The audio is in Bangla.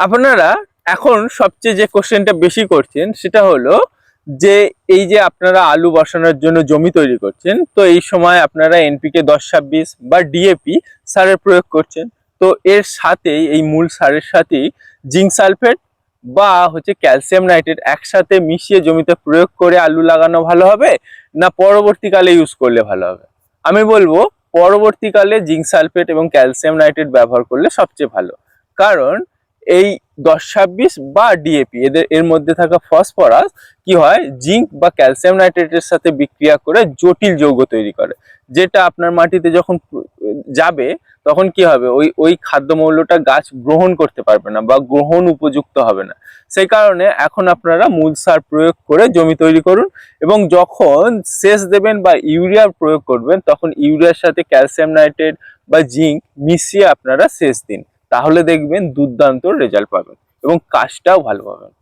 আপনারা এখন সবচেয়ে যে কোশ্চেনটা বেশি করছেন, সেটা হলো যে এই যে আপনারা আলু বসানোর জন্য জমি তৈরি করছেন, তো এই সময় আপনারা এনপিকে দশ ছাব্বিশ বা ডিএপি সারের প্রয়োগ করছেন। তো এর সাথেই, এই মূল সারের সাথেই জিঙ্ক সালফেট বা হচ্ছে ক্যালসিয়াম নাইট্রেট একসাথে মিশিয়ে জমিতে প্রয়োগ করে আলু লাগানো ভালো হবে না পরবর্তীকালে ইউজ করলে ভালো হবে? আমি বলব, পরবর্তীকালে জিঙ্ক সালফেট এবং ক্যালসিয়াম নাইট্রেট ব্যবহার করলে সবচেয়ে ভালো। কারণ এই দশ ছাব্বিশ বা ডিএপি এদের, এর মধ্যে থাকা ফসফরাস কি হয়? জিঙ্ক বা ক্যালসিয়াম নাইট্রেটের সাথে বিক্রিয়া করে জটিল যৌগ তৈরি করে। যেটা আপনার মাটিতে যখন যাবে, তখন কি হবে? ওই ওই খাদ্যমৌলটা গাছ গ্রহণ করতে পারবে না বা গ্রহণ উপযুক্ত হবে না। সেই কারণে এখন আপনারা মূল সার প্রয়োগ করে জমি তৈরি করুন এবং যখন সেচ দেবেন বা ইউরিয়া প্রয়োগ করবেন, তখন ইউরিয়ার সাথে ক্যালসিয়াম নাইট্রেট বা জিঙ্ক মিশিয়ে আপনারা সেচ দিন। তাহলে দেখবেন দুর্দান্ত রেজাল্ট পাবেন এবং কাজটাও ভালো পাবেন।